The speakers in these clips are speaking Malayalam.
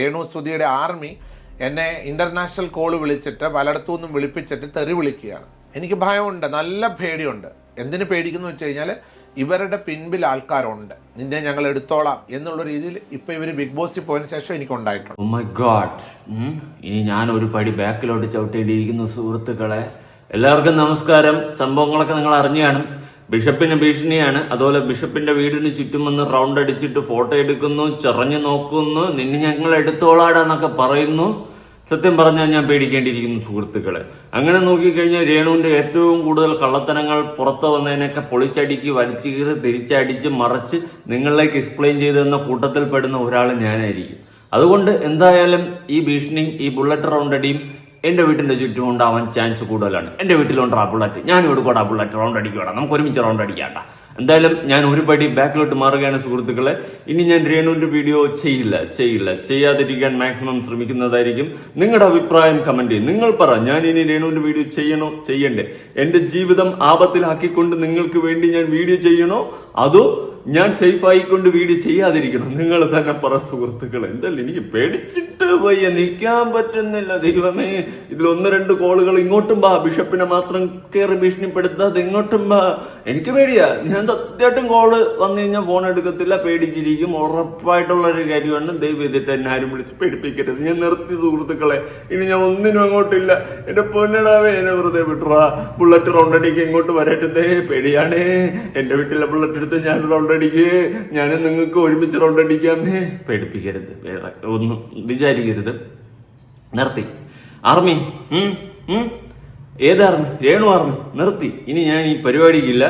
രേണു സുധിയുടെ ആർമി എന്നെ ഇന്റർനാഷണൽ കോൾ വിളിച്ചിട്ട് പലയിടത്തു നിന്നും വിളിപ്പിച്ചിട്ട് തെറി വിളിക്കുകയാണ്. എനിക്ക് ഭയമുണ്ട് നല്ല പേടിയുണ്ട്. എന്തിനു പേടിക്കുന്നു വെച്ച് കഴിഞ്ഞാൽ ഇവരുടെ പിൻപിൽ ആൾക്കാരുണ്ട്. നിന്നെ ഞങ്ങൾ എടുത്തോളാം എന്നുള്ള രീതിയിൽ ഇപ്പൊ ഇവർ ബിഗ് ബോസിൽ പോയതിനു ശേഷം എനിക്ക് ഉണ്ടായിട്ടുണ്ട് ഗോഡ് ഇനി ഞാൻ ഒരു പടി ബാക്കിലോട്ട് ചവിട്ടേണ്ടിയിരിക്കുന്നു സുഹൃത്തുക്കളെ. എല്ലാവർക്കും നമസ്കാരം. സംഭവങ്ങളൊക്കെ നിങ്ങൾ അറിഞ്ഞു കാണും. ബിഷപ്പിന് ഭീഷണിയാണ്. അതുപോലെ ബിഷപ്പിന്റെ വീടിന് ചുറ്റും വന്ന് റൗണ്ട് അടിച്ചിട്ട് ഫോട്ടോ എടുക്കുന്നു ചെറഞ്ഞു നോക്കുന്നു നിന്നെ ഞങ്ങൾ എടുത്തോളാടാന്നൊക്കെ പറയുന്നു. സത്യം പറഞ്ഞാൽ ഞാൻ പേടിക്കേണ്ടിയിരിക്കുന്നു സുഹൃത്തുക്കളെ. അങ്ങനെ നോക്കിക്കഴിഞ്ഞാൽ രേണുവിന്റെ ഏറ്റവും കൂടുതൽ കള്ളത്തനങ്ങൾ പുറത്തു വന്നതിനൊക്കെ പൊളിച്ചടിക്ക് വലിച്ചു കീറി തിരിച്ചടിച്ച് മറച്ച് നിങ്ങളിലേക്ക് എക്സ്പ്ലെയിൻ ചെയ്തെന്ന കൂട്ടത്തിൽ പെടുന്ന ഒരാൾ ഞാനായിരിക്കും. അതുകൊണ്ട് എന്തായാലും ഈ ഭീഷണിയും ഈ ബുള്ളറ്റ് റൗണ്ട് അടിയും എന്റെ വീട്ടിന്റെ ചുറ്റും ഉണ്ടാവാൻ ചാൻസ് കൂടുതലാണ്. എന്റെ വീട്ടിലുണ്ട് ആ ബുള്ളറ്റ് ഞാൻ ഇവിടെ കൂടെ ആ ബുള്ളറ്റ് റൗണ്ട് അടിക്കണം നമുക്ക് ഒരുമിച്ച് റൗണ്ട് അടിക്കാണ്ട എന്തായാലും ഞാൻ ഒരു പടി ബാക്കിലോട്ട് മാറുകയാണ് സുഹൃത്തുക്കളെ. ഇനി ഞാൻ രേണുവിന്റെ വീഡിയോ ചെയ്യില്ല ചെയ്യില്ല. ചെയ്യാതിരിക്കാൻ മാക്സിമം ശ്രമിക്കുന്നതായിരിക്കും. നിങ്ങളുടെ അഭിപ്രായം കമന്റ് ചെയ്യും. നിങ്ങൾ പറ. ഞാൻ ഇനി രേണുവിന്റെ വീഡിയോ ചെയ്യണോ? ചെയ്യണ്ടേ. എന്റെ ജീവിതം ആപത്തിലാക്കിക്കൊണ്ട് നിങ്ങൾക്ക് വേണ്ടി ഞാൻ വീഡിയോ ചെയ്യണോ? അതോ ഞാൻ സേഫ് ആയിക്കൊണ്ട് വീട് ചെയ്യാതിരിക്കണം. നിങ്ങൾ തന്നെ പറ സുഹൃത്തുക്കൾ എന്തല്ല എനിക്ക് പേടിച്ചിട്ട് വയ്യ. നിൽക്കാൻ പറ്റുന്നില്ല ദൈവമേ. ഇതിൽ ഒന്ന് രണ്ട് കോളുകൾ ഇങ്ങോട്ടും ബാ ബിഷപ്പിനെ മാത്രം കയറി ഭീഷണിപ്പെടുത്താതെ ഇങ്ങോട്ടും ബാ എനിക്ക് പേടിയാ. ഞാൻ സത്യമായിട്ടും കോൾ വന്നു കഴിഞ്ഞാൽ ഫോൺ എടുക്കത്തില്ല പേടിച്ചിരിക്കും. ഉറപ്പായിട്ടുള്ള ഒരു കാര്യമാണ് ദൈവം ഇതിട്ട് എന്നെ ആരും വിളിച്ച് പേടിപ്പിക്കരുത്. ഞാൻ നിർത്തി സുഹൃത്തുക്കളെ. ഇനി ഞാൻ ഒന്നിനും അങ്ങോട്ടില്ല. എന്റെ പൊന്നടാവേ എന്നെ വെറുതെ വിട്ടുറാ ബുള്ളറ്റ് റൗണ്ട് അടിക്ക് ഇങ്ങോട്ട് വരട്ടെ പേടിയാണേ. എന്റെ വീട്ടിലെ ബുള്ളറ്റ് എടുത്ത് ഞാൻ റൗണ്ട് അടിക്ക് ഞാൻ നിങ്ങൾക്ക് ഒരുമിച്ച് റൗണ്ട് അടിക്കാമേ പേടിപ്പിക്കരുത്. വേറെ ഒന്നും വിചാരിക്കരുത്. നിർത്തി. ആർമി. ഏത് ആർമി? രേണു ആർമി. നിർത്തി. ഇനി ഞാൻ ഈ പരിപാടിക്കില്ല.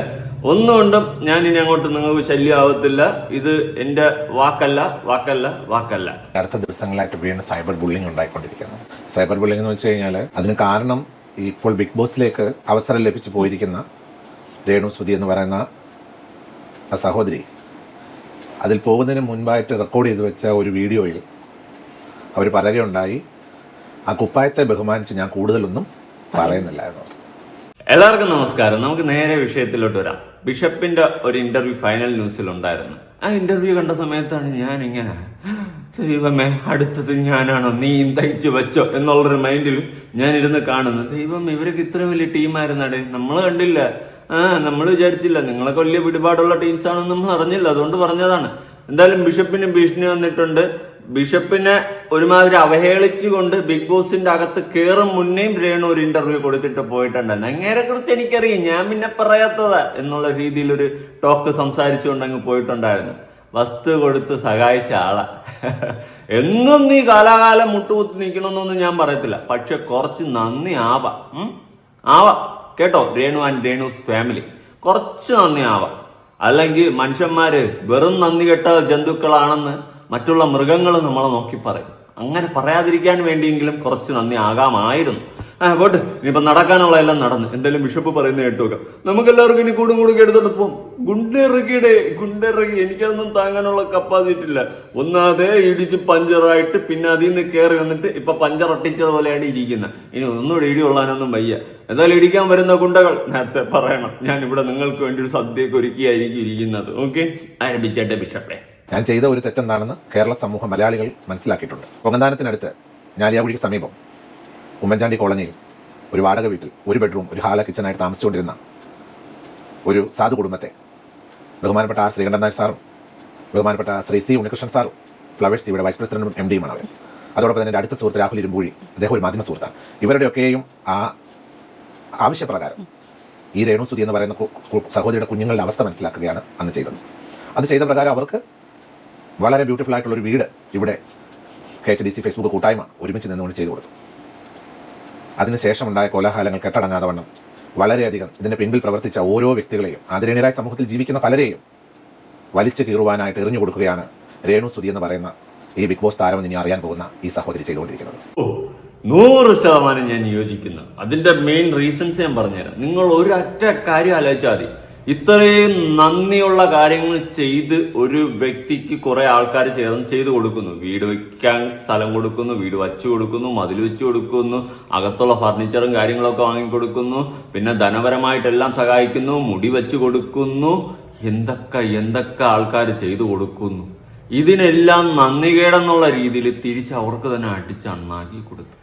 ഒന്നുകൊണ്ടും ഞാൻ ഇനി അങ്ങോട്ട് നിങ്ങൾക്ക് ശല്യം ആവത്തില്ല ഇത് എന്റെ വാക്കല്ല വാക്കല്ല വാക്കല്ല. അടുത്ത ദിവസങ്ങളായിട്ട് വീണ്ടും സൈബർ ബുള്ളിങ് ഉണ്ടായിക്കൊണ്ടിരിക്കുന്നു. സൈബർ ബുള്ളിങ് എന്ന് വെച്ച് കഴിഞ്ഞാൽ അതിന് കാരണം ഇപ്പോൾ ബിഗ് ബോസിലേക്ക് അവസരം ലഭിച്ചു പോയിരിക്കുന്ന രേണു സുധി എന്ന് പറയുന്ന ആ സഹോദരി. അതിൽ പോകുന്നതിന് മുൻപായിട്ട് റെക്കോർഡ് ചെയ്ത് വെച്ച ഒരു വീഡിയോയിൽ അവർ പറയുകയുണ്ടായി ആ കുപ്പായത്തെ ബഹുമാനിച്ച് ഞാൻ കൂടുതലൊന്നും പറയുന്നില്ലായിരുന്നു. എല്ലാവർക്കും നമസ്കാരം. നമുക്ക് നേരെ വിഷയത്തിലോട്ട് വരാം. ബിഷപ്പിന്റെ ഒരു ഇന്റർവ്യൂ ഫൈനൽ ന്യൂസിൽ ഉണ്ടായിരുന്നു. ആ ഇന്റർവ്യൂ കണ്ട സമയത്താണ് ഞാൻ ഇങ്ങനെ ദൈവമേ അടുത്തത് ഞാനാണോ? നീ തയ്ച്ചു വെച്ചോ? എന്നുള്ളൊരു മൈൻഡിൽ ഞാൻ ഇരുന്ന് കാണുന്നു. ദൈവം ഇവർക്ക് ഇത്ര വലിയ ടീമായിരുന്നാടേ നമ്മൾ കണ്ടില്ല. നമ്മൾ വിചാരിച്ചില്ല. നിങ്ങളൊക്കെ വലിയ പിടിപാടുള്ള ടീംസ് ആണെന്ന് നമ്മൾ അറിഞ്ഞില്ല. അതുകൊണ്ട് പറഞ്ഞതാണ്. എന്തായാലും ബിഷപ്പിന് ഭീഷണി വന്നിട്ടുണ്ട്. ബിഷപ്പിനെ ഒരുമാതിരി അവഹേളിച്ചുകൊണ്ട് ബിഗ് ബോസിന്റെ അകത്ത് കയറും മുന്നേയും രേണു ഒരു ഇന്റർവ്യൂ കൊടുത്തിട്ട് പോയിട്ടുണ്ടായിരുന്നു. അങ്ങേരെ കുറിച്ച് എനിക്കറിയാം. ഞാൻ പിന്നെ പറയാത്തതാ എന്നുള്ള രീതിയിൽ ഒരു ടോക്ക് സംസാരിച്ചുകൊണ്ട് അങ്ങ് പോയിട്ടുണ്ടായിരുന്നു. വസ്തു കൊടുത്ത് സഹായിച്ച ആളാ. എന്നും നീ കാലാകാലം മുട്ടുകുത്തി നിൽക്കണമെന്നൊന്നും ഞാൻ പറയത്തില്ല. പക്ഷെ കുറച്ച് നന്ദി ആവാം? ആവാം. കേട്ടോ? രേണു ആൻഡ് രേണുസ് ഫാമിലി കുറച്ച് നന്ദി ആവാം. അല്ലെങ്കിൽ മനുഷ്യന്മാര് വെറും നന്ദി കെട്ട ജന്തുക്കളാണെന്ന് മറ്റുള്ള മൃഗങ്ങൾ നമ്മളെ നോക്കി പറയും. അങ്ങനെ പറയാതിരിക്കാൻ വേണ്ടിയെങ്കിലും കുറച്ച് നന്ദി ആകാമായിരുന്നു. ആ പോട്ട്. ഇനിയിപ്പോ നടക്കാനുള്ള എല്ലാം നടന്ന്. എന്തായാലും ബിഷപ്പ് പറയുന്നത് കേട്ടു നമുക്കെല്ലാവർക്കും ഇനി കൂടും കൂടും എടുത്തോണ്ട് പോകും ഗുണ്ടിറക്കിയുടെ ഗുണ്ടിറക്കി എനിക്കതൊന്നും താങ്ങാനുള്ള കപ്പാസിറ്റി ഇല്ല. ഒന്നാതെ ഇടിച്ച് പഞ്ചറായിട്ട് പിന്നെ അതിൽ നിന്ന് കയറി വന്നിട്ട് ഇപ്പൊ പഞ്ചർ ഒട്ടിച്ചതുപോലെയാണ് ഇരിക്കുന്നത്. ഇനി ഒന്നുകൂടെ ഇടി കൊള്ളാനൊന്നും വയ്യ. എന്തായാലും ഇടിക്കാൻ വരുന്ന ഗുണ്ടകൾ നേരത്തെ പറയണം. ഞാൻ ഇവിടെ നിങ്ങൾക്ക് വേണ്ടി ഒരു സദ്യയൊക്കെ ഒരുക്കിയായിരിക്കും ഇരിക്കുന്നത്. ഓക്കെ? ആരംഭിച്ചേട്ടെ ബിഷപ്പേ. ഞാൻ ചെയ്ത ഒരു തെറ്റെന്താണെന്ന് കേരള സമൂഹ മലയാളികൾ മനസ്സിലാക്കിയിട്ടുണ്ട്. പൊങ്ങന്താനത്തിനടുത്ത് ഞാലിയാകുഴിക്ക് സമീപം. ഉമ്മൻചാണ്ടി കോളനിയിൽ ഒരു വാടക വീട്ടിൽ ഒരു ബെഡ്റൂം ഒരു ഹാള കിച്ചണായിട്ട് താമസിച്ചുകൊണ്ടിരുന്ന ഒരു സാധു കുടുംബത്തെ ബഹുമാനപ്പെട്ട ആർ ശ്രീകണ്ഠൻ നായർ സാറും ബഹുമാനപ്പെട്ട ശ്രീ സി ഉണ്ണികൃഷ്ണൻ സാറും ഫ്ലവേഴ്സ് ടിവിയുടെ വൈസ് പ്രസിഡന്റും എം ഡിയുമാണ് അവർ. അതോടൊപ്പം തന്നെ അടുത്ത സുഹൃത്ത് രാഹുൽ ഇരുമ്പൂഴി അദ്ദേഹം ഒരു മാധ്യമ സുഹൃത്താണ്. ഇവരുടെയൊക്കെയും ആ ആവശ്യപ്രകാരം ഈ രേണുസുതി എന്ന് പറയുന്ന സഹോദരിയുടെ കുഞ്ഞുങ്ങളുടെ അവസ്ഥ മനസ്സിലാക്കുകയാണ് അന്ന് ചെയ്തത്. അത് ചെയ്ത പ്രകാരം അവർക്ക് വളരെ ബ്യൂട്ടിഫുൾ ആയിട്ടുള്ള ഒരു വീട് ഇവിടെ K H D C Facebook കൂട്ടായ്മ ഒരുമിച്ച് നിന്നുകൊണ്ട് ചെയ്തു കൊടുത്തു. അതിനുശേഷം ഉണ്ടായ കോലാഹലങ്ങൾ കെട്ടടങ്ങാതെ വണ്ണം. വളരെയധികം ഇതിന്റെ പിൻപിൽ പ്രവർത്തിച്ച ഓരോ വ്യക്തികളെയും ആദരണീയരായ സമൂഹത്തിൽ ജീവിക്കുന്ന പലരെയും വലിച്ചു കീറുവാനായിട്ട് എറിഞ്ഞു കൊടുക്കുകയാണ് രേണു സുതി എന്ന് പറയുന്ന ഈ ബിഗ് ബോസ് താരം ഇനി അറിയാൻ പോകുന്ന ഈ സഹോദരി ചെയ്തുകൊണ്ടിരിക്കുന്നത്. നൂറ് ശതമാനം ഞാൻ യോജിക്കുന്നു. അതിന്റെ മെയിൻ റീസൺസ് ഞാൻ പറഞ്ഞുതരാം. നിങ്ങൾ ഒരൊറ്റ കാര്യം ആലോചിച്ചാൽ മതി. ഇത്രയും നന്ദിയുള്ള കാര്യങ്ങൾ ചെയ്ത് ഒരു വ്യക്തിക്ക് കുറെ ആൾക്കാർ ചേർന്ന് ചെയ്തു കൊടുക്കുന്നു. വീട് വെക്കാൻ സ്ഥലം കൊടുക്കുന്നു വീട് വച്ചു കൊടുക്കുന്നു മതിൽ വെച്ചു കൊടുക്കുന്നു അകത്തുള്ള ഫർണിച്ചറും കാര്യങ്ങളൊക്കെ വാങ്ങിക്കൊടുക്കുന്നു പിന്നെ ധനപരമായിട്ടെല്ലാം സഹായിക്കുന്നു മുടി വെച്ചു കൊടുക്കുന്നു. എന്തൊക്കെ എന്തൊക്കെ ആൾക്കാർ ചെയ്തു കൊടുക്കുന്നു. ഇതിനെല്ലാം നന്ദികേടെന്നുള്ള രീതിയിൽ തിരിച്ച് അവർക്ക് തന്നെ അടിച്ചണ്ണാക്കി കൊടുത്തു.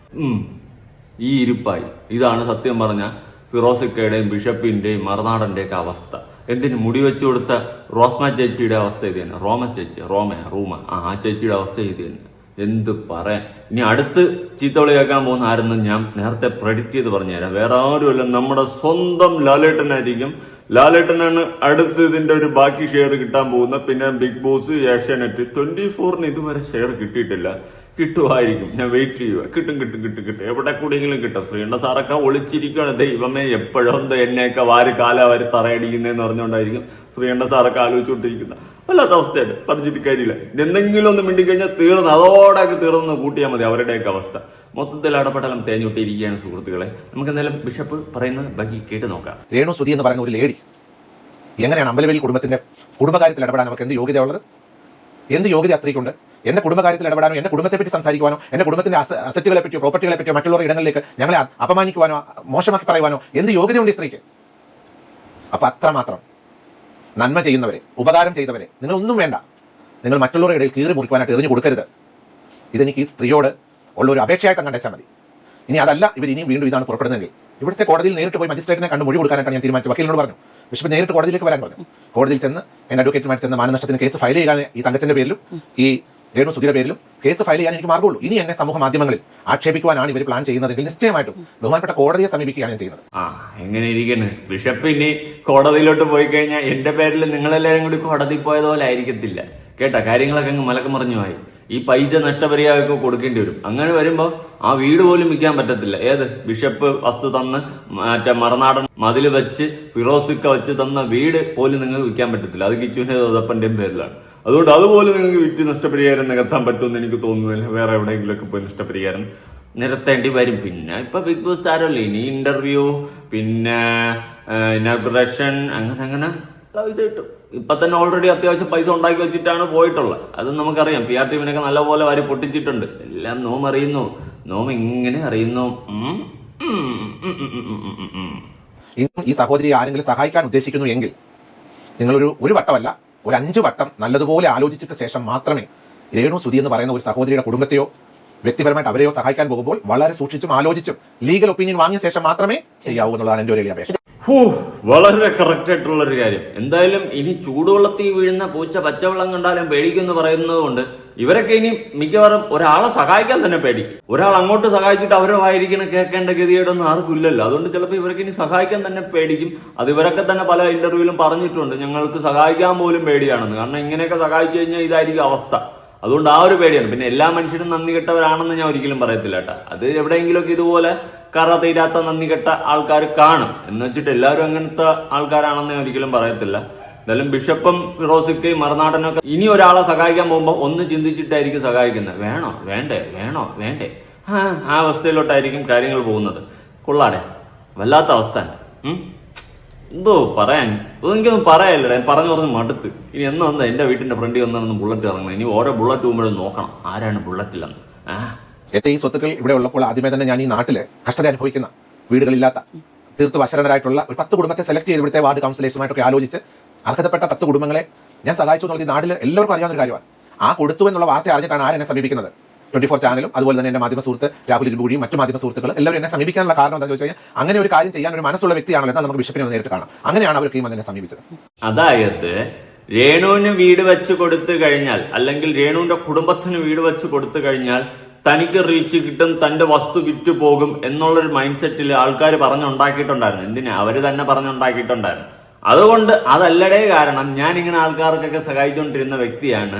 ഈ ഇരിപ്പായി. ഇതാണ് സത്യം പറഞ്ഞ ഫിറോസിക്കയുടെയും ബിഷപ്പിന്റെയും മറുനാടന്റെയൊക്കെ അവസ്ഥ. എന്തിന് മുടി വെച്ചു കൊടുത്ത റോസ്മ ചേച്ചിയുടെ അവസ്ഥ ഇത് തന്നെ. റോമ ചേച്ചി റോമ റൂമ. ആ ആ ചേച്ചിയുടെ അവസ്ഥ ഇത് തന്നെ. എന്ത് പറയാൻ. ഇനി അടുത്ത് ചീത്തവിളി കേൾക്കാൻ പോകുന്ന ആരെന്ന് ഞാൻ നേരത്തെ പ്രഡിക്റ്റ് ചെയ്ത് പറഞ്ഞുതരാം. വേറെ ആരുമല്ല നമ്മുടെ സ്വന്തം ലാലേട്ടനായിരിക്കും. ലാലേട്ടനാണ് അടുത്ത് ഇതിന്റെ ഒരു ബാക്കി ഷെയർ കിട്ടാൻ പോകുന്നത്. പിന്നെ ബിഗ് ബോസ് ഏഷ്യാനെറ്റ് ട്വന്റി ഫോറിന് ഇതുവരെ ഷെയർ കിട്ടിയിട്ടില്ല. കിട്ടുമായിരിക്കും ഞാൻ വെയിറ്റ് ചെയ്യുക കിട്ടും കിട്ടും കിട്ടും കിട്ടും. എവിടെ കൂടെയെങ്കിലും കിട്ടും. ശ്രീണ്ട സാറൊക്കെ ഒളിച്ചിരിക്കുകയാണ് ദൈവമേ എപ്പോഴും എന്തോ എന്നെയൊക്കെ വാരി കാല വാരി തറയടിക്കുന്നതെന്ന് പറഞ്ഞുകൊണ്ടായിരിക്കും ശ്രീണ്ട സാറൊക്കെ ആലോചിച്ചുകൊണ്ടിരിക്കുന്ന. വല്ലാത്ത അവസ്ഥയാണ്. പറഞ്ഞിട്ട് കാര്യമില്ല. എന്തെങ്കിലും ഒന്ന് മിണ്ടിക്കഴിഞ്ഞാൽ തീർന്ന് അതോടെ തീർന്ന് കൂട്ടിയാൽ മതി. അവരുടെയൊക്കെ അവസ്ഥ. മൊത്തത്തിൽ അടപടലം തേഞ്ഞുകൊണ്ടിരിക്കുകയാണ് സുഹൃത്തുക്കളെ. നമുക്ക് എന്തായാലും ബിഷപ്പ് പറയുന്നത് ബാക്കി കേട്ട് നോക്കാം. രേണു സുധി എന്ന് പറയുന്ന ഒരു ലേഡി. എങ്ങനെയാണ് അമ്പലവേലി കുടുംബത്തിന്റെ കുടുംബകാര്യത്തിൽ ഇടപെടാൻ അവർക്ക് എന്ത് യോഗ്യതയുള്ളത് എന്ത് യോഗ്യത സ്ത്രീക്കുണ്ട്? എന്റെ കുടുംബകാര്യത്തിൽ ഇടപെടാനോ എന്റെ കുടുംബത്തെ പറ്റി സംസാരിക്കുവാനോ എന്റെ കുടുംബത്തിന്റെ അസറ്റുകളെ പറ്റിയോ പ്രോപ്പർട്ടികളെ പറ്റിയോ മറ്റുള്ളവർ ഇടങ്ങളിലേക്ക് ഞങ്ങളെ അപമാനിക്കുവാനോ മോശമാക്കി പറയുവാനോ എന്ത് യോഗ്യതയുണ്ട് ഈ സ്ത്രീക്ക്? അപ്പൊ അത്രമാത്രം. നന്മ ചെയ്യുന്നവരെ ഉപകാരം ചെയ്തവരെ നിങ്ങൾ ഒന്നും വേണ്ട. നിങ്ങൾ മറ്റുള്ളവരുടെ ഇടയിൽ കീറി മുറിക്കുവാനായിട്ട് എറിഞ്ഞു കൊടുക്കരുത്. ഇതെനിക്ക് ഈ സ്ത്രീയോട് ഉള്ള ഒരു അപേക്ഷയായിട്ട് കണ്ടെച്ചാൽ മതി. ഇനി അതല്ല ഇവർ ഇനിയും വീണ്ടും ഇതാണ് പുറപ്പെടുന്നതെങ്കിൽ. ഇവിടുത്തെ കോടതിയിൽ നേരിട്ട് പോയി മജിസ്ട്രേറ്റിനെ കണ്ട് മൊഴി കൊടുക്കാനായിട്ടാണ് ഞാൻ തീരുമാനിച്ചത്. വക്കീലിനോട് പറഞ്ഞു. ബിഷപ്പ് നേരിട്ട് കോടതിയിലേക്ക് വരാൻ പറഞ്ഞു. കോടതിയിൽ ചെന്ന് എന്റെ അഡ്വക്കേറ്റുമായിട്ട് ചെന്ന് മാനനഷ്ടത്തിന് കേസ് ഫയൽ ചെയ്യാൻ ഈ തങ്കച്ചന്റെ പേരിലും ഈ രേണു സുധീര പേരിലും കേസ് ഫയൽ ചെയ്യാൻ എനിക്ക് മാർഗമുള്ളൂ. ഇനി എന്നെ സമൂഹ മാധ്യമങ്ങളിൽ ആക്ഷേപിക്കുവാനാണ് ഇവർ പ്ലാൻ ചെയ്യുന്നതെങ്കിൽ നിശ്ചയമായിട്ടും ബഹുമാനപ്പെട്ട കോടതിയെ സമീപിക്കുകയാണ് ഞാൻ ചെയ്യുന്നത്. ആ എങ്ങനെ ഇരിക്കുന്നു ബിഷപ്പ് ഇനി കോടതിയിലോട്ട് പോയി കഴിഞ്ഞാൽ എന്റെ പേരിൽ നിങ്ങളെല്ലാവരും കൂടി കോടതി പോയതുപോലെ ആയിരിക്കത്തില്ല. കേട്ടാ കാര്യങ്ങളൊക്കെ അങ്ങ് മലക്കം മറിഞ്ഞു പോയി. ഈ പൈസ നഷ്ടപരിഹാരമൊക്കെ കൊടുക്കേണ്ടി വരും. അങ്ങനെ വരുമ്പോ ആ വീട് പോലും വിൽക്കാൻ പറ്റത്തില്ല. ഏത്? ബിഷപ്പ് വസ്തു തന്ന് മറ്റേ മറനാടൻ മതിൽ വെച്ച് ഫിറോസിക്ക വെച്ച് തന്ന വീട് പോലും നിങ്ങൾക്ക് വിൽക്കാൻ പറ്റത്തില്ല. അത് കിച്ചുവിന്റെ ദപ്പന്റെയും പേരിലാണ്. അതുകൊണ്ട് അതുപോലെ നിങ്ങൾക്ക് വിറ്റ് നഷ്ടപരിഹാരം നികത്താൻ പറ്റുമെന്ന് എനിക്ക് തോന്നുന്നില്ല വേറെ എവിടെയെങ്കിലുമൊക്കെ പോയി നഷ്ടപരിഹാരം നിരത്തേണ്ടി വരും. പിന്നെ ഇപ്പൊ ബിഗ് ബോസ് താരമല്ലേ? ഇനി ഇന്റർവ്യൂ പിന്നെ ഇനാഗ്രേഷൻ അങ്ങനെ അങ്ങനെ. പൈസ കിട്ടും. ഇപ്പൊ തന്നെ ഓൾറെഡി അത്യാവശ്യം പൈസ ഉണ്ടാക്കി വെച്ചിട്ടാണ് പോയിട്ടുള്ളത്. അത് നമുക്കറിയാം. പി ആർ ടീമിനൊക്കെ നല്ലപോലെ വാരി പൊട്ടിച്ചിട്ടുണ്ട്. എല്ലാം നോം അറിയുന്നു. നോം ഇങ്ങനെ അറിയുന്നു. ഈ സഹോദരി ആരെങ്കിലും സഹായിക്കാൻ ഉദ്ദേശിക്കുന്നു എങ്കിൽ നിങ്ങളൊരു ഒരു വട്ടമല്ല ഒരു അഞ്ച് വട്ടം നല്ലതുപോലെ ആലോചിച്ചിട്ട് ശേഷം മാത്രമേ രേണു സുധി എന്ന് പറയുന്ന ഒരു സഹോദരിയുടെ കുടുംബത്തെയോ വ്യക്തിപരമായിട്ട് അവരെയോ സഹായിക്കാൻ പോകുമ്പോൾ വളരെ സൂക്ഷിച്ചും ആലോചിച്ചും ലീഗൽ ഒപ്പീനിയൻ വാങ്ങിയ ശേഷം മാത്രമേ ചെയ്യാവൂ എന്നുള്ളതാണ് എന്റെ ഒരു അപേക്ഷ. വളരെ കറക്റ്റ് ആയിട്ടുള്ള ഒരു കാര്യം. എന്തായാലും ഇനി ചൂടുവെള്ളത്തിൽ വീഴുന്ന പൂച്ച പച്ചവെള്ളം കണ്ടാലും പേടിക്കുമെന്ന് പറയുന്നത് കൊണ്ട് ഇവരൊക്കെ ഇനി മിക്കവാറും ഒരാളെ സഹായിക്കാൻ തന്നെ പേടിക്കും ഒരാൾ അങ്ങോട്ട് സഹായിച്ചിട്ട് അവരെ വായിരിക്കണ കേൾക്കേണ്ട ഗതികേടൊന്നും ആർക്കും ഇല്ലല്ലോ അതുകൊണ്ട് ചിലപ്പോൾ ഇവരൊക്കെ ഇനി സഹായിക്കാൻ തന്നെ പേടിക്കും. അത് ഇവരൊക്കെ തന്നെ പല ഇന്റർവ്യൂവിലും പറഞ്ഞിട്ടുണ്ട്. ഞങ്ങൾക്ക് സഹായിക്കാൻ പോലും പേടിയാണെന്ന്. കാരണം ഇങ്ങനെയൊക്കെ സഹായിച്ചു കഴിഞ്ഞാൽ ഇതായിരിക്കും അവസ്ഥ. അതുകൊണ്ട് ആ ഒരു പേടിയാണ്. പിന്നെ എല്ലാ മനുഷ്യരും നന്ദി കെട്ടവരാണെന്ന് ഞാൻ ഒരിക്കലും പറയത്തില്ല കേട്ടോ. അത് എവിടെയെങ്കിലുമൊക്കെ ഇതുപോലെ കറ തീരാത്ത നന്ദി കെട്ട ആൾക്കാർ കാണും. എന്ന് വെച്ചിട്ട് എല്ലാവരും അങ്ങനത്തെ ആൾക്കാരാണെന്ന് ഞാൻ ഒരിക്കലും പറയത്തില്ല. എന്തായാലും ബിഷപ്പും ഫിറോസിക്കയും മറുനാടനൊക്കെ ഇനി ഒരാളെ സഹായിക്കാൻ പോകുമ്പോൾ ഒന്ന് ചിന്തിച്ചിട്ടായിരിക്കും സഹായിക്കുന്നത്. വേണോ? വേണ്ടേ? വേണോ? വേണ്ടേ? ആ ആ അവസ്ഥയിലോട്ടായിരിക്കും കാര്യങ്ങൾ പോകുന്നത്. കൊള്ളാടെ. വല്ലാത്ത അവസ്ഥ എന്തോ പറയാൻ? എനിക്കൊന്നും പറയാനില്ല ഞാൻ പറഞ്ഞു പറഞ്ഞ് മടുത്ത്. ഇനി എന്ന് വന്ന് എന്റെ വീട്ടിന്റെ ഫ്രണ്ടിൽ വന്നു ബുള്ളറ്റ് ഇറങ്ങണം ഇനി ഓരോ ബുള്ളറ്റ് പോകുമ്പോഴും നോക്കണം. ആരാണ് ബുള്ളറ്റില്ലെന്ന് എന്റെ ഈ സ്വത്തുക്കൾ ഇവിടെ ഉള്ളപ്പോൾ ആദ്യമേ തന്നെ ഞാൻ ഈ നാട്ടിൽ കഷ്ടത അനുഭവിക്കുന്ന വീടുകളില്ലാത്ത തീർത്ത് അശരണരായിട്ടുള്ള ഒരു പത്ത് കുടുംബത്തെ സെലക്ട് ചെയ്ത് ഇവിടുത്തെ വാർഡ് കൗൺസിലേഴ്സുമായിട്ടൊക്കെ ആലോചിച്ച് അർഹതപ്പെട്ട പത്ത് കുടുംബങ്ങളെ ഞാൻ സഹായിച്ചു എന്നുള്ളത് നാട്ടിൽ എല്ലാവർക്കും അറിയാവുന്ന ഒരു കാര്യമാണ്. ആ കൊടുത്തു എന്നുള്ള വാർത്ത അറിഞ്ഞിട്ടാണ് ആരെന്നെ സമീപിക്കുന്നത്. ട്വന്റി ഫോർ ചാനലും അതുപോലെ തന്നെ എന്റെ മാധ്യമ സുഹൃത്ത് രാഹുൽ ഇരുമ്പുടിയും മറ്റു മാധ്യമ സുഹൃത്തുക്കൾ എല്ലാവരും എന്നെ സമീപിക്കാനുള്ള കാരണം എന്താണെന്ന് ചോദിച്ചു കഴിഞ്ഞാൽ അങ്ങനെ ഒരു കാര്യം ചെയ്യാൻ ഒരു മനസ്സുള്ള വ്യക്തിയാണല്ലോ എന്നാൽ നമുക്ക് ബിഷപ്പിനെ നേരിട്ട് കാണാം. അങ്ങനെയാണ് അവർ ടീം എന്നെ സമീപിച്ചത്. അതായത് രേണുവിന് വീട് വെച്ച് കൊടുത്തു കഴിഞ്ഞാൽ അല്ലെങ്കിൽ രേണുവിന്റെ കുടുംബത്തിന് വീട് വെച്ച് കൊടുത്തു കഴിഞ്ഞാൽ തനിക്ക് റീച്ച് കിട്ടും തന്റെ വസ്തു വിറ്റു പോകും എന്നുള്ളൊരു മൈൻഡ് സെറ്റിൽ ആൾക്കാർ പറഞ്ഞുണ്ടാക്കിയിട്ടുണ്ടായിരുന്നു. എന്തിനാ? അവർ തന്നെ പറഞ്ഞുണ്ടാക്കിയിട്ടുണ്ടായിരുന്നു. അതുകൊണ്ട് അതല്ലടേ കാരണം ഞാൻ ഇങ്ങനെ ആൾക്കാർക്കൊക്കെ സഹായിച്ചുകൊണ്ടിരുന്ന വ്യക്തിയാണ്.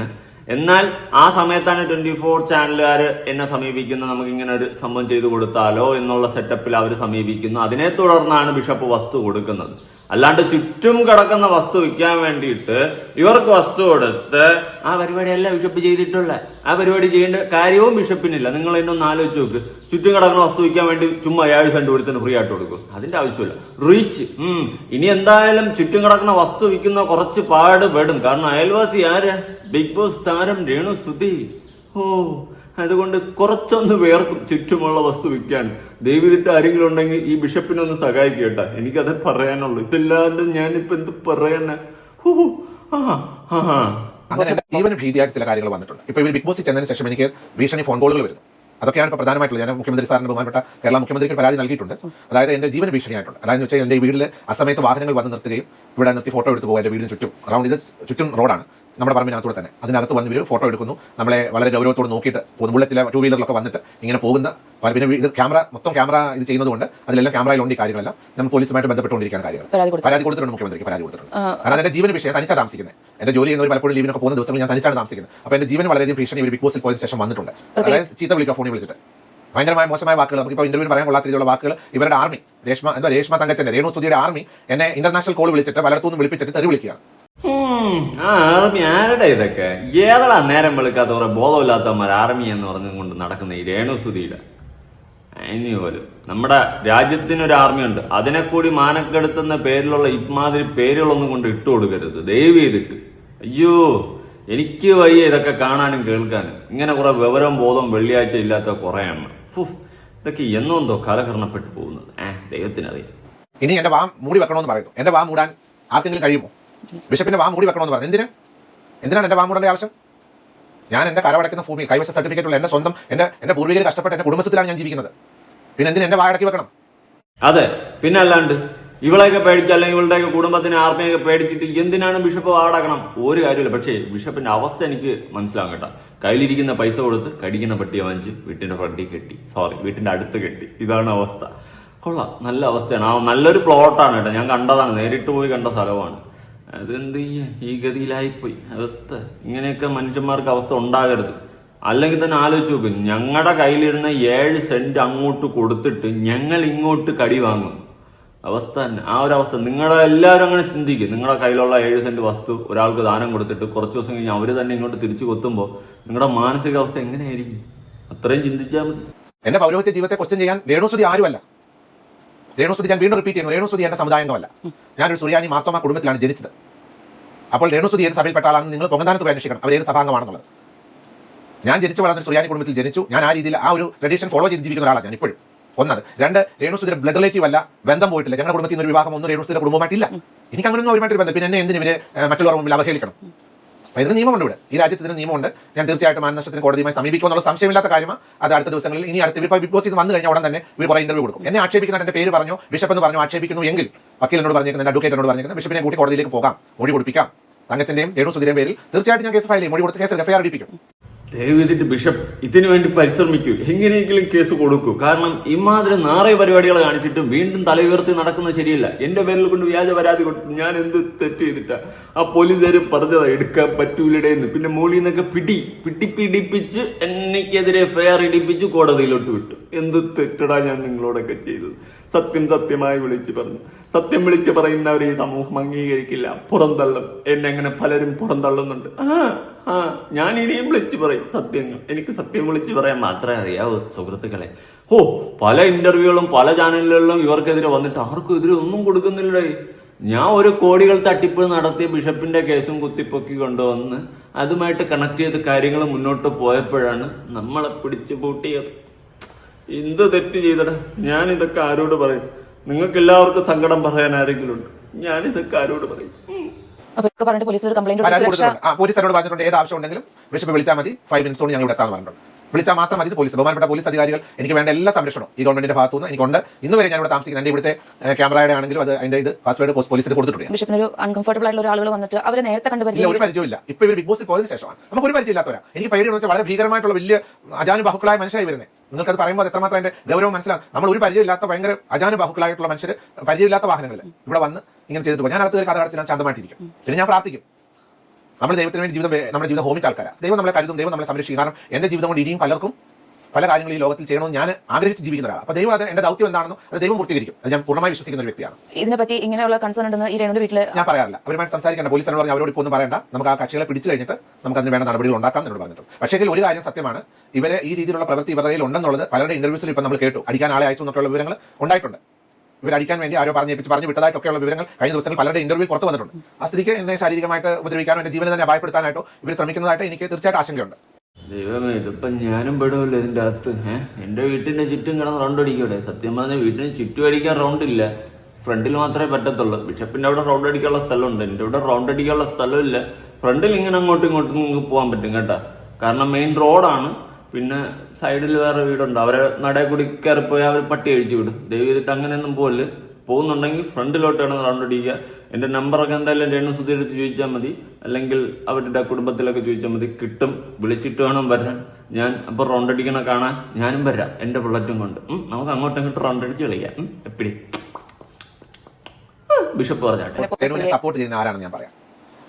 എന്നാൽ ആ സമയത്താണ് ട്വന്റി ഫോർ ചാനലുകാർ എന്നെ സമീപിക്കുന്നത് നമുക്ക് ഇങ്ങനെ ഒരു സംഭവം ചെയ്തു കൊടുത്താലോ എന്നുള്ള സെറ്റപ്പിൽ അവർ സമീപിക്കുന്നു. അതിനെ തുടർന്നാണ് ബിഷപ്പ് വസ്തു കൊടുക്കുന്നത്. അല്ലാണ്ട് ചുറ്റും കിടക്കുന്ന വസ്തു വിൽക്കാൻ വേണ്ടിയിട്ട് ഇവർക്ക് വസ്തു കൊടുത്ത് ആ പരിപാടിയല്ല ബിഷപ്പ് ചെയ്തിട്ടുള്ള ആ പരിപാടി ചെയ്യേണ്ട കാര്യവും ബിഷപ്പിനില്ല നിങ്ങൾ എന്നൊന്ന് ആലോചിച്ച് നോക്ക്. ചുറ്റും കിടക്കുന്ന വസ്തു വിൽക്കാൻ വേണ്ടി ചുമ്മാ ഏഴ് സെന്റ് കൊടുത്തിന് ഫ്രീ ആയിട്ട് കൊടുക്കും. അതിന്റെ ആവശ്യമില്ല. റീച്ച് ഇനി എന്തായാലും ചുറ്റും കിടക്കുന്ന വസ്തു വിൽക്കുന്ന കുറച്ച് പാട് പെടും കാരണം അയൽവാസി ആര്? ബിഗ് ബോസ് താരം രേണു സുധി. ഓ അതുകൊണ്ട് കുറച്ചൊന്ന് വേർക്കും ചുറ്റുമുള്ള വസ്തു വിൽക്കാൻ. ദൈവത്തിന്റെ ആരെങ്കിലും ഉണ്ടെങ്കിൽ ഈ ബിഷപ്പിനെ ഒന്ന് സഹായിക്കട്ടെ. എനിക്കത് പറയാനുള്ളൂ. ഇതില്ലാണ്ട് ഞാനിപ്പോ എന്ത് ആ, അങ്ങനെ ഭീതിയായിട്ട് ചില കാര്യങ്ങൾ വന്നിട്ടുണ്ട്. ഇപ്പൊ ഇവർ ബിഗ് ബോസ് ചെന്നതിന് ശേഷം എനിക്ക് ഭീഷണി ഫോൺ കോളുകൾ വരുന്നു. അതൊക്കെയാണ് ഇപ്പോൾ പ്രധാനമായിട്ടുള്ളത്. ഞാൻ മുഖ്യമന്ത്രി സാറിന് ബഹുമാനപ്പെട്ട കേരള മുഖ്യമന്ത്രിക്ക് പരാതി നൽകിയിട്ടുണ്ട്. അതായത് എന്റെ ജീവന ഭീഷണിയായിട്ടുണ്ട്. അതായത് വെച്ചാൽ എന്റെ ഈ വീട്ടിൽ അസമയത്ത് വാഹനങ്ങൾ വന്ന് നിർത്തുകയും ഇവിടെ നിർത്തി ഫോട്ടോ എടുത്ത് പോകും എന്റെ വീടിന് ചുറ്റും. റൗണ്ട് ഇത് ചുറ്റും റോഡാണ് നമ്മുടെ പറമ്പിനകത്തൂടെ തന്നെ. അതിനകത്ത് വന്ന് ഇവർ ഫോട്ടോ എടുക്കുന്നു. നമ്മളെ വളരെ ഗൗരവത്തോട് നോക്കിയിട്ട് പൊതുമുള്ളത്തിലെ ടൂ വീലറിലൊക്കെ വന്നിട്ട് ഇങ്ങനെ പോകുന്ന പിന്നെ ഇത് ക്യാമറ മൊത്തം ക്യാമറ ഇത് ചെയ്യുന്നതുകൊണ്ട് അതിലെല്ലാം ക്യാമറയിലുണ്ട് ഈ കാര്യങ്ങളെല്ലാം. നമ്മൾ പോലീസുമായിട്ട് ബന്ധപ്പെട്ടുകൊണ്ടിരിക്കുന്ന കാര്യങ്ങൾ. പരാതി കൊടുത്തിട്ടുണ്ട്. മുഖ്യമന്ത്രിക്ക് പരാതി കൊടുത്തിട്ടുണ്ട്. കാരണം എന്റെ ജീവന വിഷയം തനിച്ചാണ് താമസിക്കുന്നത് എന്റെ ജോലി ചെയ്യുന്നവർ പലപ്പോഴും ലീവിനൊക്കെ പോകുന്ന ദിവസങ്ങൾ ഞാൻ തനിച്ചാണ് താമസിക്കുന്നത് അപ്പോൾ എന്റെ ജീവൻ വളരെയധികം ഭീഷണി ഒരു ബിഗ് ബോസിൽ പോയതിനു ശേഷം വന്നിട്ടുണ്ട്. അതായത് ചീത്ത വിളിക്കുക ഫോണിൽ വിളിച്ചിട്ട്. ഭയങ്കരമായ മോശമായ വാക്കുകൾ. നമുക്ക് ഇപ്പോൾ ഇന്റർവ്യൂ പറയാൻ കൊള്ളാത്ത രീതിയിലുള്ള വാക്കുകൾ. ഇവരുടെ ആർമി രേഷ്മ എന്താ രേഷ്മ തങ്കച്ചന്റെ രേണു സുധിയുടെ ആർമി എന്നെ ഇന്റർനാഷണൽ കോൾ വിളിച്ചിട്ട് പലർത്തുനിന്ന് വിളിപ്പിച്ചിട്ട് തെറി വിളിക്കുകയാണ്. ആർമി ആരുടെ ഇതൊക്കെ? ഏതടാ നേരം വിളിക്കാത്ത കുറെ ബോധമില്ലാത്തവന്മാർ ആർമി എന്ന് പറഞ്ഞും കൊണ്ട് നടക്കുന്ന ഈ രേണുസുതിയുടെ? അതിന് പോലും നമ്മുടെ രാജ്യത്തിനൊരു ഉണ്ട് അതിനെ കൂടി മാനക്കെടുത്തുന്ന പേരിലുള്ള ഇമാതിരി പേരുകളൊന്നും കൊണ്ട് ഇട്ടു കൊടുക്കരുത്. ദയവ് ചെയ്തിട്ട്. അയ്യോ എനിക്ക് വയ്യ ഇതൊക്കെ കാണാനും കേൾക്കാനും. ഇങ്ങനെ കുറെ വിവരം ബോധം വെള്ളിയാഴ്ച ഇല്ലാത്ത കുറെ എണ്ണം. ഫുഫ്, ഇതൊക്കെ എന്നോന്തോ കാലഹരണപ്പെട്ടു പോകുന്നത്. ഏഹ് ദൈവത്തിനറിയാം. ഇനി എന്റെ വാം മൂടി വെക്കണമെന്ന് പറയുന്നു എന്റെ വാം മൂടാൻ ആർക്കെങ്കിലും കഴിയുമോ? ബിഷപ്പിന്റെ വാ മൂടി വെക്കണമെന്ന് പറഞ്ഞു. എന്തിന്? എന്തിനാണ് എന്റെ വാ മൂടേണ്ട ആവശ്യം? ഞാൻ എന്റെ കരവടക്കുന്ന ഭൂമി കൈവശ സർട്ടിഫിക്കറ്റ് ഉള്ള എന്റെ സ്വന്തം എന്റെ എന്റെ പൂർവികർ കഷ്ടപ്പെട്ട് എന്റെ കുടുംബത്തിലാണ് ഞാൻ ജീവിക്കുന്നത്. പിന്നെ എന്തിന് എന്റെ വാടക്കി വെക്കണം? അതെ പിന്നെ അല്ലാണ്ട് ഇവളെയൊക്കെ പേടിച്ച് അല്ലെങ്കിൽ ഇവളുടെയൊക്കെ കുടുംബത്തിന് ആർമിയൊക്കെ പേടിച്ചിട്ട് എന്തിനാണ് ബിഷപ്പ് വാടക്കണം ഒരു കാര്യമില്ല. പക്ഷേ ബിഷപ്പിന്റെ അവസ്ഥ എനിക്ക് മനസ്സിലാകും കേട്ടോ. കയ്യിലിരിക്കുന്ന പൈസ കൊടുത്ത് കടിക്കുന്ന പട്ടിയെ വാങ്ങിച്ച് വീട്ടിന്റെ ഫ്രണ്ടിൽ കെട്ടി. സോറി വീട്ടിന്റെ അടുത്ത് കെട്ടി. ഇതാണ് അവസ്ഥ. കൊള്ളാം. നല്ല അവസ്ഥയാണ്. ആ നല്ലൊരു പ്ലോട്ടാണ് കേട്ടോ. ഞാൻ കണ്ടതാണ്. നേരിട്ട് പോയി കണ്ട സ്ഥലമാണ്. അതെന്ത് ഈ ഗതിയിലായിപ്പോയി. അവസ്ഥ. ഇങ്ങനെയൊക്കെ മനുഷ്യന്മാർക്ക് അവസ്ഥ ഉണ്ടാകരുത്. അല്ലെങ്കിൽ തന്നെ ആലോചിച്ച് നോക്കും. ഞങ്ങളുടെ കയ്യിലിരുന്ന ഏഴ് സെന്റ് അങ്ങോട്ട് കൊടുത്തിട്ട് ഞങ്ങൾ ഇങ്ങോട്ട് കടി വാങ്ങും. അവസ്ഥ തന്നെ. ആ ഒരു അവസ്ഥ. നിങ്ങളെ എല്ലാവരും അങ്ങനെ ചിന്തിക്കും. നിങ്ങളുടെ കയ്യിലുള്ള ഏഴ് സെന്റ് വസ്തു ഒരാൾക്ക് ദാനം കൊടുത്തിട്ട് കുറച്ച് ദിവസം കഴിഞ്ഞ് അവർ തന്നെ ഇങ്ങോട്ട് തിരിച്ചു കൊത്തുമ്പോൾ നിങ്ങളുടെ മാനസികാവസ്ഥ എങ്ങനെയായിരിക്കും? അത്രയും ചിന്തിച്ചാൽ മതി. എന്റെ പൗരോഹിത്യ ജീവിതത്തെ ക്വസ്റ്റ്യൻ ചെയ്യാൻ രേണുസുതി ആരുമല്ല. രേണുസുതി ഞാൻ വീണ്ടും റിപ്പീറ്റ് ചെയ്യുന്നു. രേണുസുതി എന്റെ ഞാൻ ഞാനൊരു സുറിയാനി മാർത്തോമ കുടുംബത്തിലാണ് ജനിച്ചത്. അപ്പോൾ രേണുസുതി ഏത് സഭയിൽപ്പെട്ട ആളാണെന്ന് നിങ്ങൾ പൊങ്ങന്താനത്ത് പോയി അന്വേഷിക്കണം. അവർ ഏത് സഭാംഗമാണെന്നുള്ളത്. ഞാൻ ജനിച്ചു വളർന്ന സുറിയാനി കുടുംബത്തിൽ ജനിച്ചു. ഞാൻ ആ രീതിയിൽ ആ ഒരു ട്രഡീഷൻ ഫോളോ ചെയ്ത് ജീവിക്കുന്ന ഒരാളാണ് ഞാൻ ഇപ്പോഴും. ഒന്നത്. രണ്ട് രേണുസുതിയുടെ ബ്ലഡ് റിലേറ്റീവ് അല്ല ബന്ധം പോയിട്ടില്ല. ഞങ്ങളുടെ കുടുംബത്തിൽ നിന്ന് ഒരു വിവാഹം ഒന്നും രേണുസുതിയുടെ കുടുംബമായിട്ടില്ല എനിക്ക് അങ്ങനെയൊന്നും ഒരുമായിട്ട് ബന്ധം പിന്നെ എന്നെ എന്തിനെ ഇവർ മറ്റുള്ളവർ മുമ്പിൽ അവഹേളിക്കണം? അപ്പൊ ഇതിന് നിയമമുണ്ട് ഇവിടെ. ഈ രാജ്യത്ത് ഇതിന് നിയമമുണ്ട്. ഞാൻ തീർച്ചയായിട്ടും മാനനഷ്ടത്തിന് കോടതിയുമായി സമീപിക്കുമെന്നുള്ള സംശയമില്ലാത്ത കാര്യമാണ് അത് അടുത്ത ദിവസങ്ങളിൽ ഇനി അടുത്ത ഇപ്പോൾ ബിഗ് ബോസ് ഇത് വന്നു കഴിഞ്ഞാൽ ഉടൻ തന്നെ ഇവർ കുറേ ഇന്റർവ്യൂ കൊടുക്കും. എന്നെ ആക്ഷേപിക്കുന്ന എന്റെ പേര് പറഞ്ഞു ബിഷപ്പ് എന്ന് പറഞ്ഞു ആക്ഷേപിക്കുന്നു എങ്കിൽ വക്കീലിനോട് പറഞ്ഞിരിക്കുന്ന അഡ്വക്കേറ്റിനോട് പറഞ്ഞിരിക്കുന്നത് ബിഷപ്പിനെ കൂടി കോടതിയിലേക്ക് പോകാം മൊഴി കൊടുപ്പിക്കാം. തങ്ങച്ചന്റെയും രേണു സുധീരയും പേരിൽ തീർച്ചയായിട്ടും ഞാൻ കേസ് ഫയൽ ചെയ്യും. മൊഴി കൊടുത്ത് കേസ് എഫ്ഐആർ അടിപ്പിക്കും ദയവേദിട്ട് ബിഷപ്പ് ഇതിനു വേണ്ടി പരിശ്രമിക്കൂ. എങ്ങനെയെങ്കിലും കേസ് കൊടുക്കൂ. കാരണം ഇമാതിരി നാറേ പരിപാടികൾ കാണിച്ചിട്ട് വീണ്ടും തല ഉയർത്തി നടക്കുന്നത് ശരിയല്ല. എന്റെ പേരിൽ കൊണ്ട് വ്യാജ പരാതി കൊടുത്തു ഞാൻ എന്ത് തെറ്റ് ചെയ്തിട്ടാ? ആ പോലീസുകാർ പറഞ്ഞതാ എടുക്കാൻ പറ്റൂലടേന്ന് പിന്നെ മോളിൽ നിന്നൊക്കെ പിടി പിടി പിടിപ്പിച്ച് എന്നെക്കെതിരെ ഫെയർ ഇടിപ്പിച്ച് കോടതിയിലോട്ട് വിട്ടു. എന്ത് തെറ്റടാ ഞാൻ നിങ്ങളോടൊക്കെ ചെയ്തത്? സത്യം സത്യമായി വിളിച്ചു പറഞ്ഞു. സത്യം വിളിച്ച് പറയുന്നവരെ ഈ സമൂഹം അംഗീകരിക്കില്ല. പുറന്തള്ളും. എന്നെ അങ്ങനെ പലരും പുറന്തള്ളുന്നുണ്ട്. ആ ആ ഞാൻ ഇനിയും വിളിച്ചു പറയും. സത്യങ്ങൾ. എനിക്ക് സത്യം വിളിച്ചു പറയാൻ മാത്രമേ അറിയാവൂ സുഹൃത്തുക്കളെ. ഓ പല ഇന്റർവ്യൂകളും പല ചാനലുകളിലും ഇവർക്കെതിരെ വന്നിട്ട് ആർക്കും എതിരെ ഒന്നും കൊടുക്കുന്നില്ലേ ഞാൻ ഒരു കോടികൾ തട്ടിപ്പ് നടത്തിയ ബിഷപ്പിന്റെ കേസും കുത്തിപ്പൊക്കി കൊണ്ടുവന്ന് അതുമായിട്ട് കണക്ട് ചെയ്ത് കാര്യങ്ങൾ മുന്നോട്ട് പോയപ്പോഴാണ് നമ്മളെ പിടിച്ചു പൂട്ടിയത് എന്ത് തെറ്റ് ചെയ്തടാ? ഞാൻ ഇതൊക്കെ ആരോട് പറയും? നിങ്ങൾക്ക് എല്ലാവർക്കും സങ്കടം പറയാൻ ആരെങ്കിലും ഉണ്ട്? ഞാൻ ഇതൊക്കെ ആരോട് പറയും? പറഞ്ഞിട്ട് പോലീസിൽ കംപ്ലൈന്റ് പരാതി ആ പോലീസ് എന്നോട് പറഞ്ഞിട്ടുണ്ട്. ഏത് ആവശ്യം ഉണ്ടെങ്കിലും ബിഷപ്പ് വിളിച്ചാൽ മതി. ഫൈവ് മിനിറ്റ്സ് കൊണ്ട് ഞങ്ങൾ ഇവിടെ എത്താൻ പറഞ്ഞിട്ടുണ്ട്. വിളിച്ചാൽ മാത്രം മതി പോലീസ്. ബഹുമാനപ്പെട്ട പോലീസ് അധികാരികൾ എനിക്ക് വേണ്ട എല്ലാ സംരക്ഷണവും ഈ ഗവൺമെന്റിന്റെ ഭാഗത്തുനിന്ന് എനിക്കുണ്ട്. ഇന്ന് വരെ ഞാൻ ഇവിടെ താമസിക്കുന്നത് എന്റെ ഇവിടുത്തെ ക്യാമറയുടെ ആണെങ്കിലും അത് അതിന്റെ ഇത് പാസ്വേഡ് പോലീസിന് കൊടുത്തിട്ടുണ്ട്. ബിഷപ്പിന് ഒരു അൺകംഫർട്ടബിൾ ആയിട്ടുള്ള ആളുകൾ വന്നിട്ട് അവരെ നേരത്തെ കണ്ടു ഇല്ല പരിചയം ഒരു പരിചയമില്ല ഇപ്പൊ ഇവർ ബിഗ് ബോസിൽ പോയതിനു ശേഷമാണ്. നമുക്ക് ഒരു പരിചയമില്ലാത്തവരാ. എനിക്ക് പേടി എന്ന് വെച്ചാൽ വളരെ ഭീകരമായിട്ടുള്ള വലിയ അജാനുബാഹുക്കളായ മനുഷ്യരായി വരുന്നത് നിങ്ങൾക്ക് അത് പറയുമ്പോൾ എത്രമാത്രം അതിന്റെ ഗൗരവം മനസ്സിലാവും നമ്മൾ ഒരു പരിചയമില്ലാത്ത ഭയങ്കര അജാനുബാഹുക്കളായിട്ടുള്ള മനുഷ്യർ പരിചയമില്ലാത്ത വാഹനങ്ങളിൽ ഇവിടെ വന്ന് ഇങ്ങനെ ചെയ്തിട്ട് ഞാൻ അകത്ത് ഒരു കഥ അടച്ച് ഞാൻ ശാന്തമായിട്ടിരിക്കും. പിന്നെ ഞാൻ പ്രാർത്ഥിക്കും. നമ്മൾ ദൈവത്തിന് വേണ്ടി ജീവിതം നമ്മുടെ ജീവിതം ഹോമിച്ച ആൾക്കാരാണ് ദൈവം നമ്മളെ കരുതും ദൈവം നമ്മളെ സംരക്ഷിക്കും. കാരണം എന്റെ ജീവിതം കൊണ്ട് ഇനിയും പലർക്കും പല കാര്യങ്ങളും ഈ ലോകത്തിൽ ചെയ്യണമെന്ന് ഞാൻ ആഗ്രഹിച്ച് ജീവിക്കുന്ന ഒരാളാണ് അപ്പൊ ദൈവം അത് എന്റെ ദൗത്യം എന്താണെന്നോ അത് ദൈവം പൂർത്തീകരിക്കും. അത് ഞാൻ പൂർണമായി വിശ്വസിക്കുന്ന ഒരു വ്യക്തിയാണ്. ഇതിനെപ്പറ്റി ഇങ്ങനെയുള്ള കൺസേൺ ഉണ്ടെന്ന് ഈ രേണുവിന്റെ വീട്ടിൽ ഞാൻ പറയാറില്ല. അവരുമായി സംസാരിക്കേണ്ട. പോലീസിനോട് പറഞ്ഞ് അവരോട് ഇപ്പോൾ ഒന്നും പറയണ്ട. നമുക്ക് ആ കക്ഷികളെ പിടിച്ചു കഴിഞ്ഞിട്ട് നമുക്ക് അതിന് വേണ്ട നടപടികൾ ഉണ്ടാക്കാം എന്നോട് പറഞ്ഞിട്ടുണ്ട് പക്ഷേ ഒരു കാര്യം സത്യമാണ്. ഇവരെ ഈ രീതിയിലുള്ള പ്രവൃത്തി ഇവരുടെ ഉണ്ടെന്നുള്ളത് പലരുടെ ഇന്റർവ്യൂസിൽ ഇപ്പം നമ്മൾ കേട്ടു. അടിക്കാൻ ആളെ അയച്ചു എന്നൊക്കെയുള്ള വിവരങ്ങൾ ഉണ്ടായിട്ടുണ്ട്. ഇവർ അടിക്കാൻ വേണ്ടി ആരോ പറഞ്ഞേപ്പിച്ച് പറഞ്ഞു വിട്ടതായിട്ടൊക്കെയുള്ള വിവരങ്ങൾ കഴിഞ്ഞ ദിവസങ്ങളിൽ പലരുടെ ഇന്റർവ്യൂ പുറത്തു വന്നിട്ടുണ്ട്. ആ സ്ത്രീക്ക് എന്നെ ശാരീരികമായിട്ട് ഉപദ്രവിക്കാനോ എന്റെ ജീവനെ തന്നെ അപായപ്പെടുത്താനായിട്ടോ ഇവർ ശ്രമിക്കുന്നതായിട്ട് എനിക്ക് തീർച്ചയായിട്ടും ആശങ്കയുണ്ട്. ദൈവമേ ഇതിപ്പം ഞാനും പെടുമല്ലോ ഇതിന്റെ അകത്ത്? ഏഹ് എന്റെ വീട്ടിന്റെ ചുറ്റും കിടന്ന് റൗണ്ട് അടിക്കൂടെ? സത്യം പറഞ്ഞാൽ വീട്ടിന് ചുറ്റും അടിക്കാൻ റൗണ്ട് ഇല്ല. ഫ്രണ്ടിൽ മാത്രമേ പറ്റത്തുള്ളൂ. ബിഷപ്പിന്റെ അവിടെ റൗണ്ട് അടിക്കാനുള്ള സ്ഥലമുണ്ട്. എന്റെ ഇവിടെ റൗണ്ട് അടിക്കാനുള്ള സ്ഥലമില്ല. ഫ്രണ്ടിൽ ഇങ്ങനെ അങ്ങോട്ടും ഇങ്ങോട്ടും നിങ്ങൾക്ക് പോകാൻ പറ്റും കേട്ടോ. കാരണം മെയിൻ റോഡാണ് പിന്നെ സൈഡിൽ വേറെ വീടുണ്ട്. അവരെ നടയിൽ കൂടി കയറിപ്പോയി അവർ പട്ടി അഴിച്ചു വിടും. ദയവ് ചെയ്തിട്ട് അങ്ങനെയൊന്നും പോകൽ പോകുന്നുണ്ടെങ്കിൽ ഫ്രണ്ടിലോട്ട് വേണം റൗണ്ട് അടിക്കുക. എന്റെ നമ്പറൊക്കെ എന്തായാലും രേണു സുധീരത്ത് ചോദിച്ചാൽ മതി. അല്ലെങ്കിൽ അവരുടെ കുടുംബത്തിലൊക്കെ ചോദിച്ചാൽ മതി. കിട്ടും. വിളിച്ചിട്ട് വേണം വരാൻ. ഞാൻ അപ്പോൾ റൗണ്ട് അടിക്കണ കാണാൻ ഞാനും വരാം. എന്റെ ബുള്ളറ്റും കൊണ്ട്. നമുക്ക് അങ്ങോട്ടും ഇങ്ങോട്ടും റൗണ്ട് അടിച്ച് കളിക്കാം. എപ്പിടി? ബിഷപ്പ് പറഞ്ഞാട്ടെ. സപ്പോർട്ട് ചെയ്യുന്ന ആരാണെന്ന് ഞാൻ പറയാം.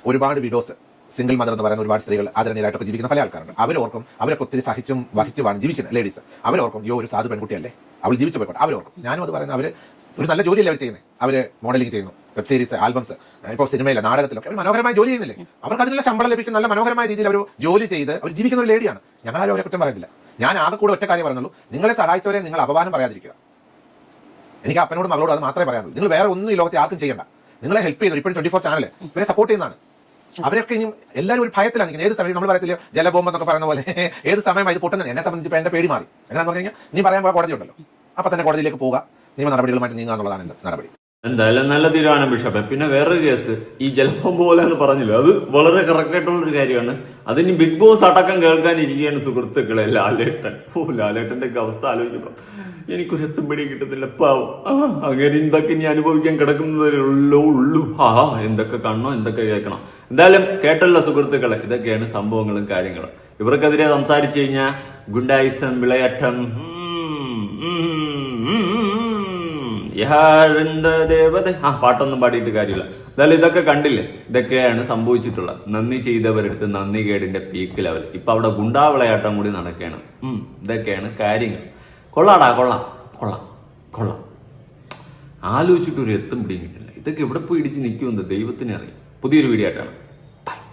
ഒരുപാട് വീഡിയോസ് സിംഗിൾ മദർ എന്ന് പറയുന്ന ഒരുപാട് സ്ത്രീകൾ ആദരണീയരായിട്ടൊക്കെ ജീവിക്കുന്ന പല ആൾക്കാരുണ്ട്. അവരോർക്കും അവരൊക്കെ ഒത്തിരി സഹിച്ചും വഹിച്ചുമാണ് ജീവിക്കുന്നത്. ലേഡീസ് അവരോർക്കും യോ ഒരു സാധു പെൺകുട്ടിയല്ലേ? അവൾ ജീവിച്ചു പോയിക്കോട്ടെ. അവരോർക്കും. ഞാനും അത് പറയുന്നത് അവർ ഒരു നല്ല ജോലിയല്ലേ അവർ ചെയ്യുന്നത് അവർ മോഡലിംഗ് ചെയ്യുന്നു വെബ് സീരീസ് ആൽബംസ് ഇപ്പോൾ സിനിമയിലെ നാടകത്തിലൊക്കെ. അവർ മനോഹരമായ ജോലി ചെയ്യുന്നില്ലേ? അവർക്ക് അതിനുള്ള ശമ്പളം ലഭിക്കുന്ന നല്ല മനോഹരമായ രീതിയിൽ അവർ ജോലി ചെയ്ത് അവർ ജീവിക്കുന്ന ഒരു ലേഡിയാണ് ഞങ്ങളാരും അവരെ കുറ്റം പറയുന്നില്ല ഞാൻ ആകെ കൂടെ ഒറ്റ കാര്യം പറയുന്നുള്ളൂ. നിങ്ങളെ സഹായിച്ചവരെ നിങ്ങൾ അപമാനം പറയാതിരിക്കുക. എനിക്ക് അപ്പനോട് മകളോട് അത് മാത്രമേ പറയാനുള്ളൂ. നിങ്ങൾ വേറെ ഒന്നും ഈ ലോകത്തെ ആർക്കും ചെയ്യണ്ട. നിങ്ങളെ ഹെൽപ്പ് ചെയ്യുന്നു ഇപ്പോഴും ട്വന്റി ഫോർ ചാനൽ ഇവരെ സപ്പോർട്ട് ചെയ്യുന്നതാണ്. അവരൊക്കെ ഇനി എല്ലാവരും ഒരു ഭയത്തിലാണ് നിൽക്കുന്നത് ഏത് സമയം നമ്മൾ പറയത്തില്ല ജലബോംബ് എന്നൊക്കെ പറയുന്ന പോലെ. ഏത് സമയം ഇത് പൊട്ടുന്നത്? എന്നെ സംബന്ധിച്ച് എന്റെ പേടി മാറി. എന്നാന്ന് പറഞ്ഞു കഴിഞ്ഞാൽ നീ പറയാൻ പോയ കോടതി ഉണ്ടല്ലോ. അപ്പൊ തന്നെ കോടതിയിലേക്ക് പോവുക. നിയമ നടപടികളുമായിട്ട് നീങ്ങുക എന്നുള്ളതാണ് നടപടി. എന്തായാലും നല്ല തീരുമാനം ബിഷപ്പ്. പിന്നെ വേറൊരു കേസ്. ഈ ജലപ്പം പോലെ എന്ന് പറഞ്ഞില്ല? അത് വളരെ കറക്റ്റ് ആയിട്ടുള്ള ഒരു കാര്യമാണ്. അതിന് ബിഗ് ബോസ് അടക്കം കേൾക്കാനിരിക്കുകയാണ് സുഹൃത്തുക്കളെ ലാലേട്ടൻ. ഓ ലാലേട്ടന്റെ ഒക്കെ അവസ്ഥ ആലോചിക്കുമ്പോ എനിക്കൊരു എത്തും പിടി കിട്ടുന്നില്ല പാവം. അങ്ങനെ എന്തൊക്കെ ഇനി അനുഭവിക്കാൻ കിടക്കുന്നതേ ഉള്ളൂ ഉള്ളൂ. ആ എന്തൊക്കെ കാണണോ എന്തൊക്കെ കേൾക്കണം. എന്തായാലും കേട്ടല്ല സുഹൃത്തുക്കളെ ഇതൊക്കെയാണ് സംഭവങ്ങളും കാര്യങ്ങളും. ഇവർക്കെതിരെ സംസാരിച്ചു കഴിഞ്ഞാൽ ഗുണ്ടായിസം വിളയാട്ടം ദേവത? ആ പാട്ടൊന്നും പാടിയിട്ട് കാര്യമില്ല. എന്തായാലും ഇതൊക്കെ കണ്ടില്ലേ? ഇതൊക്കെയാണ് സംഭവിച്ചിട്ടുള്ളത്. നന്ദി ചെയ്തവരെടുത്ത് നന്ദി കേടിന്റെ പീക്ക് ലെവൽ ഇപ്പൊ അവിടെ ഗുണ്ടാവിളയാട്ടം കൂടി നടക്കുകയാണ്. ഇതൊക്കെയാണ് കാര്യങ്ങൾ. കൊള്ളാടാ കൊള്ളാം. കൊള്ളാം കൊള്ളാം. ആലോചിച്ചിട്ട് ഒരു എത്തും പിടിയും കിട്ടില്ല. ഇതൊക്കെ എവിടെ പോയി ഇടിച്ച് നിൽക്കുമെന്ന് ദൈവത്തിനെ അറിയാം. പുതിയൊരു വീഡിയോ ആയിട്ടാണ്.